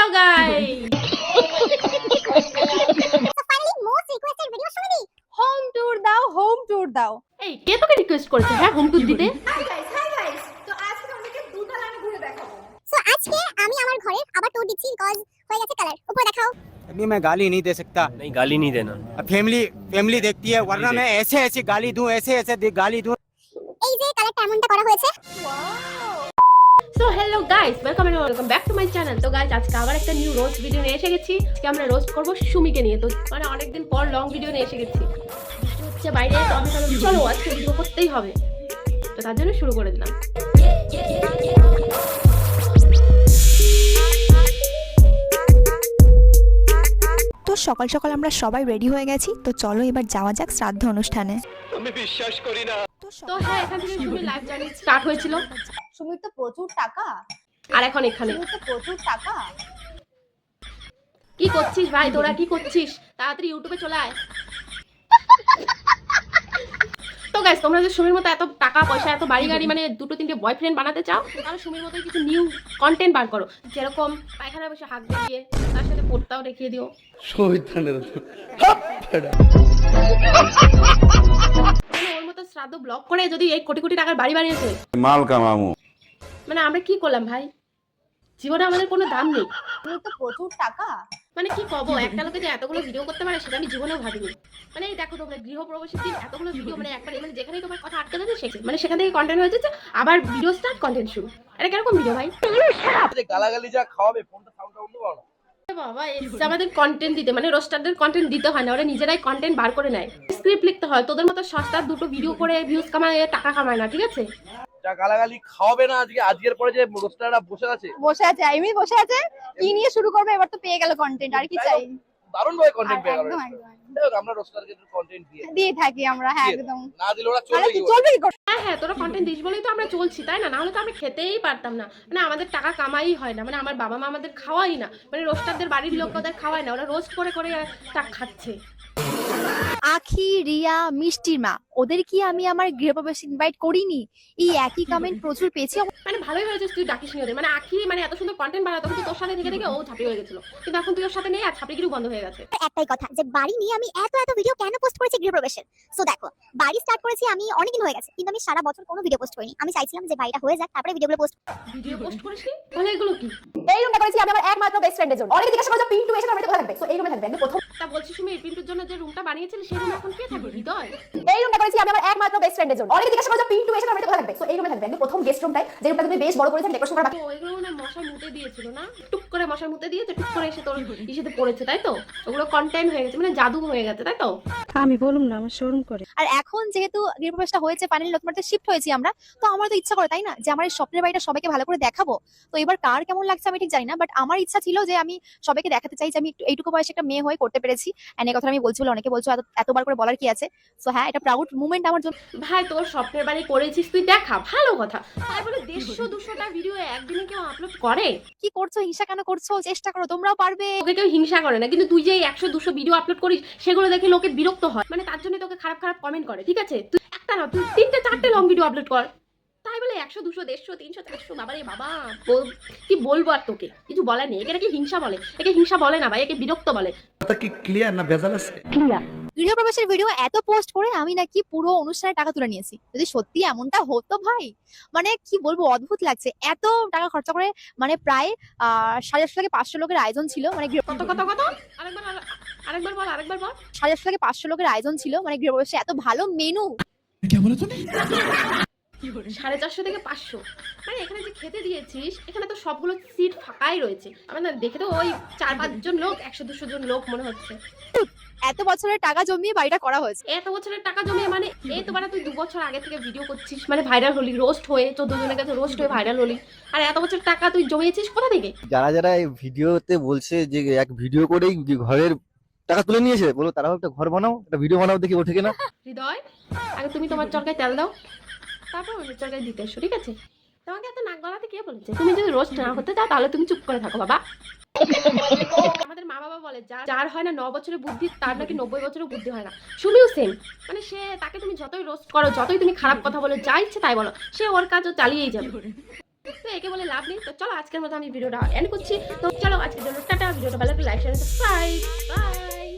hello guys finally most requested video শুনে নি home tour দাও হোম ট্যুর দাও এই কে তোকে রিকোয়েস্ট করেছে হ্যাঁ হোম টুর দিতে সো আজকে আমি আমার ঘরের আবার ট্যুর দিচ্ছি কজ হয়ে গেছে কালার উপরে দেখাও अभी मैं गाली नहीं दे सकता नहीं गाली नहीं देना फैमिली फैमिली देखती है वरना मैं ऐसे ऐसे गाली दूं ऐसे ऐसे दे- गाली दूं এই যে কালারটা এমনটা করা হয়েছে so hello guys welcome and welcome back to my channel তো গাইস আজকে আবার একটা নিউ রোস্ট ভিডিও নিয়ে এসে গেছি আজকে আমরা রোস্ট করব সুমিকে নিয়ে। তো মানে অনেকদিন পর লং ভিডিও নিয়ে এসে গেছি। হচ্ছে বাইরে আমি চলো আজকে ভিডিও করতেই হবে। তো তার জন্য শুরু করে দিলাম। তো সকাল সকাল আমরা সবাই রেডি হয়ে গেছি তো চলো এবার যাওয়া যাক শ্রাদ্ধ অনুষ্ঠানে। তো তো হ্যাঁ এখান থেকে লাইভ জার্নি স্টার্ট হয়েছিল। সুমির তো প্রচুর টাকা। আর এখন এখানে। সুমির তো প্রচুর টাকা। কি করছিস ভাই? তোরা কি করছিস? তাড়াতাড়ি ইউটিউবে চলে আয়। তো গাইস তোমরা যে সুমির মতো এত টাকা পয়সা এত বাড়ি গাড়ি মানে দুটো তিনটে বয়ফ্রেন্ড বানাতে চাও তাহলে সুমির মতো কিছু নিউ কন্টেন্ট বার করো। যেরকম পায়খানায় বসে হাত দেখিয়ে তার সাথে পড়তাও দেখিয়ে দিও। মানে ওর মতো শ্রাদ্ধ ব্লক করে যদি এই কোটি কোটি টাকার বাড়ি বানিয়েছে। মাল কামামু মানে আমরা কি করলাম ভাই? জীবনে আমাদের কোনো দাম নেই। তো প্রচুর টাকা। মানে কি কব একটা লোকে যে এতগুলো ভিডিও করতে পারে সেটা আমি জীবনেও ভাবিনি। মানে এই দেখো তোমরা গৃহপ্রবেশের দিন এতগুলো ভিডিও মানে একবার মানে যেখানেই তোমার কথা আটকে যাচ্ছে সেখানে মানে সেখান থেকে কন্টেন্ট হয়ে যাচ্ছে আবার ভিডিও স্টার্ট কন্টেন্ট শুরু। এটা কীরকম ভিডিও ভাই? গালাগালি যা খাওয়াবে ফোনটা সাউন্ডটা বন্ধ করো বাবা এসে আমাদের কন্টেন্ট দিতে মানে রোস্টারদের কন্টেন্ট দিতে হয় না ওরা নিজেরাই কন্টেন্ট বার করে নেয়। স্ক্রিপ্ট লিখতে হয় তোদের মতো সস্তার দুটো ভিডিও করে ভিউজ কামায় টাকা কামায় না ঠিক আছে? যা গালাগালি খাওয়াবে না আজকে আজকের পরে যে রোস্টাররা বসে আছে। বসে আছে আইমি বসে আছে কি নিয়ে শুরু করবে এবার তো পেয়ে গেল কন্টেন্ট আর কি চাই? দারুণ ভাবে কন্টেন্ট পেয়ে গেল। একদম একদম একদম। দেখো, আমরা রোস্টারকে কন্টেন্ট দিয়ে দিয়ে থাকি আমরা হ্যাঁ একদম। না দিলে ওরা তাহলে কি কি চলবে কি হ্যাঁ হ্যাঁ তোরা কন্টেন্ট দিস বলেই তো আমরা চলছি তাই না? নাহলে তো আমরা খেতেই পারতাম না। মানে আমাদের টাকা কামাই হয় না মানে আমার বাবা মা আমাদের খাওয়াই না। মানে রোস্টারদের বাড়ির লোক ওদের খাওয়ায় না ওরা রোস্ট করে করে টাকা খাচ্ছে। আখি রিয়া মিষ্টির মা ওদের কি আমি আমার গৃহপ্রবেশ ইনভাইট করিনি? এই একই কমেন্ট প্রচুর পেয়েছি। মানে ভালোই হয়েছে তুই ডাকিস নি ওদের। মানে আখি মানে এত সুন্দর কন্টেন্ট বানাতো কিন্তু তোর সাথে থেকে থেকে ও ছাপি হয়ে গেছিল। কিন্তু এখন তুই ওর সাথে নেই আর ছাপিগিরি বন্ধ হয়ে গেছে। একটাই কথা যে বাড়ি নিয়ে আমি এত এত ভিডিও কেন পোস্ট করেছি গৃহপ্রবেশের সো দেখো বাড়ি স্টার্ট করেছি আমি অনেকদিন হয়ে গেছে কিন্তু আমি সারা বছর কোনো ভিডিও পোস্ট করিনি। আমি চাইছিলাম যে বাড়িটা হয়ে যাক তারপরে ভিডিওগুলো পোস্ট ভিডিও পোস্ট করিস নি? তাহলে এগুলো কি? এই রুমটা করেছি আমি আমার একমাত্র বেস্ট ফ্রেন্ডের জন্য। অনেকে জিজ্ঞাসা করছে পিন্টু এসে আমার কোথায় থাকবে তো এই রুমে থাকবে আমি প্রথম তা বলছি সুমি পিন্টুর জন্য যে রুমটা বানিয়েছিলি সেই রুমে এখন কে থাকে হৃদয়। এই রুমটা করেছি আমি আমার একমাত্র বেস্ট ফ্রেন্ডের জন্য। অনেকে জিজ্ঞাসা করছে পিন্টু এসে আমার কোথায় থাকবে? এই রুমে থাকবে। প্রথম গেস্ট রুমটাই যে রুমটা তুমি বেশ বড় করেছেন ডেকোরেশন করা বাকি ওইগুলো মশা মুতে দিয়েছিল না? টুক করে মশা মুতে দিয়েছে টুক করে এসে তোর ইসেতে পড়েছে তাই তো? ওগুলো কন্টেন্ট হয়ে গেছে মানে জাদু হয়ে গেছে তাই তো? আমি বলুম না আমার শোরুম করে। আর এখন যেহেতু গৃহপ্রবেশটা হয়েছে ফাইনালি বাড়িতে শিফট হয়েছি আমরা তো আমার তো ইচ্ছা করে তাই না? যে আমার এই স্বপ্নের বাড়িটা সবাইকে ভালো করে দেখাবো। তো এবার কার কেমন লাগছে আমি ঠিক জানি না বাট আমার ইচ্ছা ছিল যে আমি সবাইকে দেখাতে চাই যে আমি একটু এইটুকু বয়সে একটা মেয়ে হয়ে করতে পেরেছি। এন্ড এই কথা আমি বলছি বলে অনেকে বলছো এতবার করে বলার কি আছে? সো হ্যাঁ এটা প্রাউড মুভমেন্ট আমার জন্য। ভাই তোর স্বপ্নের বাড়ি করেছিস তুই দেখা ভালো কথা। তাই বলে দেড়শো দুশোটা ভিডিও একদিনে কেউ আপলোড করে? কি করছ হিংসা কেন করছ? চেষ্টা করো তোমরাও পারবে। তোকে কেউ হিংসা করে না কিন্তু তুই যে একশো দুশো ভিডিও আপলোড করিস সেগুলো দেখে লোকে বিরক্ত হয়। মানে তার জন্য তোকে খারাপ খারাপ কমেন্ট করে ঠিক আছে? তুই একটা না তুই তিনটে চারটে লং ভিডিও আপলোড কর। তাই বলে একশো দুশো দেড়শো তিনশো চারশো বাবা রে বাবা কি বলব আর তোকে? কিছু বলার নেই। একে নাকি হিংসা বলে। একে হিংসা বলে না ভাই একে বিরক্ত বলে। কি ক্লিয়ার না বেজাল ক্লিয়ার গৃহপ্রবেশের ভিডিও এত পোস্ট করে আমি নাকি পুরো অনুষ্ঠানে টাকা তুলে নিয়েছি। যদি সত্যি এমনটা হতো ভাই মানে কি বলব অদ্ভুত লাগছে। এত টাকা খরচা করে মানে প্রায় আহ সাড়ে চারশো থেকে পাঁচশো লোকের আয়োজন ছিল। মানে কত কত কত? আরেকবার আর- আরেকবার বল আরেকবার বল। সাড়ে চারশো থেকে পাঁচশো লোকের আয়োজন ছিল মানে গৃহপ্রবেশে এত ভালো মেনু সাড়ে চারশো থেকে পাঁচশো। মানে এখানে যে খেতে দিয়েছিস এখানে তো সবগুলো সিট ফাঁকাই রয়েছে। আমার না দেখে তো ওই চার পাঁচজন লোক একশো দুশো জন লোক মনে হচ্ছে। এত বছরের টাকা জমিয়ে বাড়িটা করা হয়েছে। এত বছরের টাকা জমিয়ে মানে এই তো মানে তুই দু বছর আগে থেকে ভিডিও করছিস মানে ভাইরাল হলি রোস্ট হয়ে চোদ্দ জনের কাছে রোস্ট হয়ে ভাইরাল হলি। আর এত বছর টাকা তুই জমিয়েছিস কোথা থেকে? যারা যারা এই ভিডিওতে বলছে যে এক ভিডিও করেই ঘরের টাকা তুলে নিয়েছে বলো তারাও একটা ঘর বানাও, একটা ভিডিও বানাও, দেখি ওঠে কিনা। হৃদয়, আগে তুমি তোমার চরকায় তেল দাও। তারপর ওই চরকায় দিতে এসো, ঠিক আছে? তোমাকে এত নাক গলাতে কে বলেছে? তুমি যদি রোস্ট না হতে চাও, তাহলে তুমি চুপ করে থাকো, বাবা। আমাদের মা বাবা বলে যা- যার হয় না ন বছরের বুদ্ধি, তার নাকি নব্বই বছরের বুদ্ধি হয় না। সুমিও সেম মানে সে, তাকে তুমি যতই রোস্ট করো, যতই তুমি খারাপ কথা বলো, যা ইচ্ছে তাই বলো, সে ওর কাজও চালিয়েই যাবে। তো একে বলে লাভ নেই। তো চলো আজকের মতো আমি ভিডিওটা এন্ড করছি। তো চলো আজকের জন্য টাটা। ভিডিওটা ভালো লাগলে লাইক শেয়ার সাবস্ক্রাইব বাই